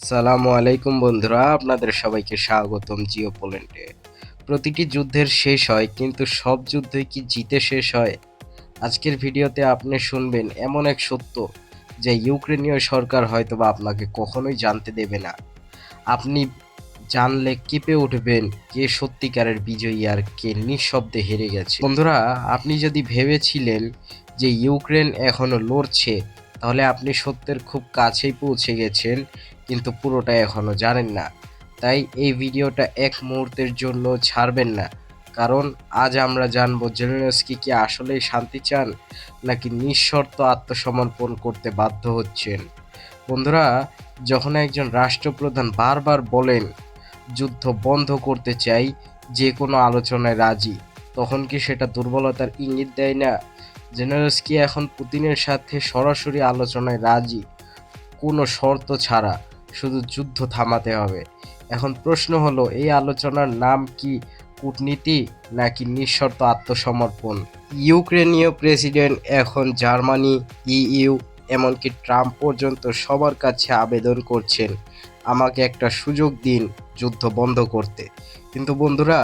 সালামু আলাইকুম বন্ধুরা, আপনাদের সবাইকে স্বাগতম জিও পোল্যান্ডে। প্রতিটি যুদ্ধের শেষ হয়, কিন্তু সব যুদ্ধই কি জিতে শেষ হয়? আজকের ভিডিওতে আপনি শুনবেন এমন এক সত্য যে ইউক্রেনীয় সরকার হয়তোবা আপনাকে কখনোই জানতে দেবে না। আপনি জানলে কেঁপে উঠবেন কে সত্যিকারের বিজয়ী আর কে নিঃশব্দে হেরে গেছে। বন্ধুরা, আপনি যদি ভেবেছিলেন যে ইউক্রেন এখনও লড়ছে, তাহলে আপনি সত্যের খুব কাছেই পৌঁছে গেছেন কিন্তু পুরোটা এখনও জানেন না। তাই এই ভিডিওটা এক মুহূর্তের জন্য ছাড়বেন না। কারণ আজ আমরা জানব জেলেনস্কি কি আসলেই শান্তি চান, নাকি নিঃশর্ত আত্মসমর্পণ করতে বাধ্য হচ্ছেন। বন্ধুরা, যখন একজন রাষ্ট্রপ্রধান বারবার বলেন, যুদ্ধ বন্ধ করতে চাই, যে কোনো আলোচনায় রাজি, তখন কি সেটা দুর্বলতার ইঙ্গিত দেয় না? জেনারেলস্কি এখন পুতিনের সাথে সরাসরি আলোচনায় রাজি, কোনো শর্ত ছাড়া। শুধু যুদ্ধ থামাতে হবে। এখন প্রশ্ন হলো, এই আলোচনার নাম কি কূটনীতি নাকি নিঃশর্ত আত্মসমর্পণ? ইউক্রেনীয় প্রেসিডেন্ট এখন জার্মানি, ইইউ, এমনকি ট্রাম্প পর্যন্ত সবার কাছে আবেদন করছেন, আমাকে একটা সুযোগ দিন যুদ্ধ বন্ধ করতে। কিন্তু বন্ধুরা,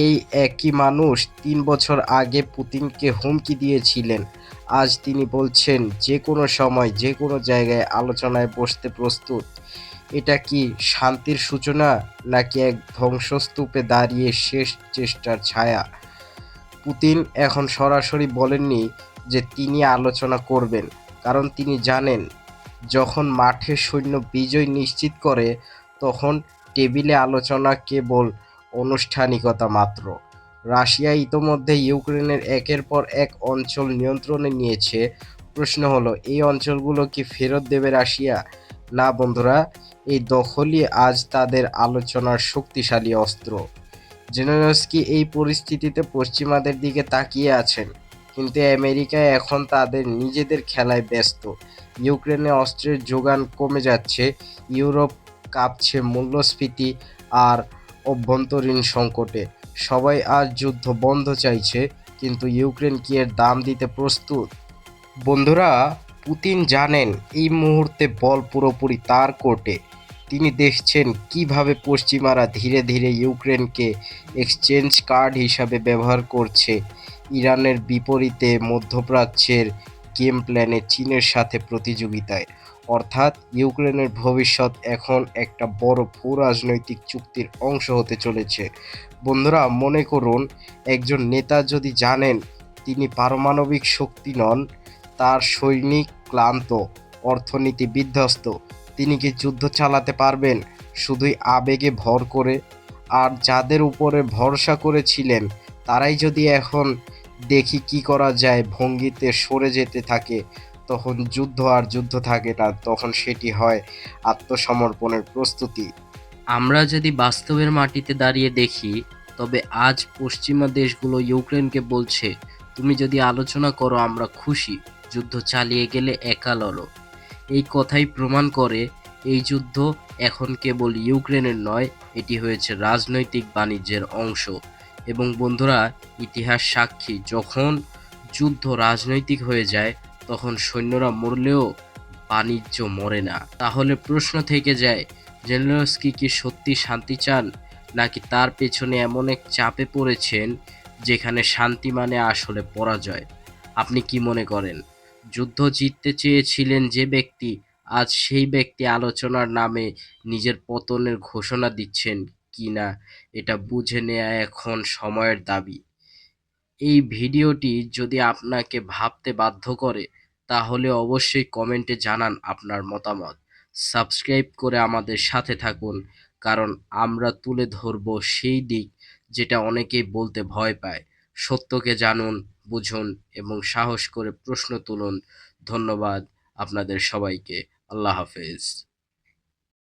এই একই মানুষ তিন বছর আগে পুতিনকে হুমকি দিয়েছিলেন। আজ তিনি বলছেন, যে কোনো সময়, যে কোনো জায়গায় আলোচনায় বসতে প্রস্তুত। এটা কি শান্তির সূচনা নাকি এক ধ্বংসস্তূপে দাঁড়িয়ে শেষ চেষ্টার ছায়া? পুতিন এখন সরাসরি বলেননি যে তিনি আলোচনা করবেন, কারণ তিনি জানেন, যখন মাঠে সৈন্য বিজয় নিশ্চিত করে, তখন টেবিলে আলোচনা কেবল আনুষ্ঠানিকতা মাত্র। রাশিয়া ইতোমধ্যে ইউক্রেনের একের পর এক অঞ্চল নিয়ন্ত্রণে নিয়েছে। প্রশ্ন হলো, এই অঞ্চলগুলো কি ফেরত দেবে রাশিয়া? না, বন্ধুরা এই দখলই আজ তাদের আলোচনার শক্তিশালী অস্ত্র। জেনেরস্কি এই পরিস্থিতিতে পশ্চিমাদের দিকে তাকিয়ে আছেন, কিন্তু আমেরিকা এখন তাদের নিজেদের খেলায় ব্যস্ত। ইউক্রেনে অস্ত্রের যোগান কমে যাচ্ছে, ইউরোপ কাঁপছে মূল্যস্ফীতি আর অভ্যন্তরীণ সংকটে। সবাই আজ যুদ্ধ বন্ধ চাইছে, কিন্তু ইউক্রেন কি এর দাম দিতে প্রস্তুত? বন্ধুরা, পুতিন জানেন এই মুহূর্তে বল পুরোপুরি তার কোর্টে। তিনি দেখছেন কীভাবে পশ্চিমারা ধীরে ধীরে ইউক্রেনকে এক্সচেঞ্জ কার্ড হিসাবে ব্যবহার করছে। ইরানের বিপরীতে মধ্যপ্রাচ্যের গেম প্ল্যানে চীনের সাথে প্রতিযোগিতায়। অর্থাৎ ইউক্রেনের ভবিষ্যৎ এখন একটা বড় ভূ রাজনৈতিক চুক্তির অংশ হতে চলেছে। বন্ধুরা, মনে করুন, একজন নেতা যদি জানেন তিনি পারমাণবিক শক্তি নন, তার সৈনিক ক্লান্ত, অর্থনীতি বিধ্বস্ত তিনি কি যুদ্ধ চালাতে পারবেন? শুধুই আবেগে ভর করে। আর যাদের উপরে ভরসা করেছিলেন, তারাই যদি এখন দেখি কি করা যায়, ভঙ্গিতে সরে যেতে থাকে, তখন যুদ্ধ আর যুদ্ধ থাকে না, তখন সেটি হয় আত্মসমর্পণের প্রস্তুতি। আমরা যদি বাস্তবের মাটিতে দাঁড়িয়ে দেখি, তবে আজ পশ্চিমা দেশগুলো ইউক্রেনকে বলছে, তুমি যদি আলোচনা করো, আমরা খুশি। যুদ্ধ চালিয়ে গেলে একা লড়ো। এই কথাই প্রমাণ করে এই যুদ্ধ এখন কেবল ইউক্রেনের নয়, এটি হয়েছে রাজনৈতিক বাণিজ্যের অংশ। এবং বন্ধুরা, ইতিহাস সাক্ষী, যখন যুদ্ধ রাজনৈতিক হয়ে যায়, তখন সৈন্যরা মরলেও বাণিজ্য মরে না। তাহলে প্রশ্ন থেকে যায়, জেনেরস্কি কি সত্যি শান্তি চান, নাকি তার পেছনে এমন এক চাপে পড়েছেন, যেখানে শান্তি মানে আসলে পরাজয়? আপনি কি মনে করেন? যুদ্ধ জিততে চেয়েছিলেন যে ব্যক্তি, আজ সেই ব্যক্তি আলোচনার নামে নিজের পতনের ঘোষণা দিচ্ছেন কি না, এটা বুঝে নেওয়া এখন সময়ের দাবি। এই ভিডিওটি যদি আপনাকে ভাবতে বাধ্য করে, তাহলে অবশ্যই কমেন্টে জানান আপনার মতামত। সাবস্ক্রাইব করে আমাদের সাথে থাকুন, কারণ আমরা তুলে ধরব সেই দিক যেটা অনেকেই বলতে ভয় পায়। সত্যকে জানুন বুঝুন এবং সাহস করে প্রশ্ন তুলুন। ধন্যবাদ আপনাদের সবাইকে। আল্লাহ হাফেজ।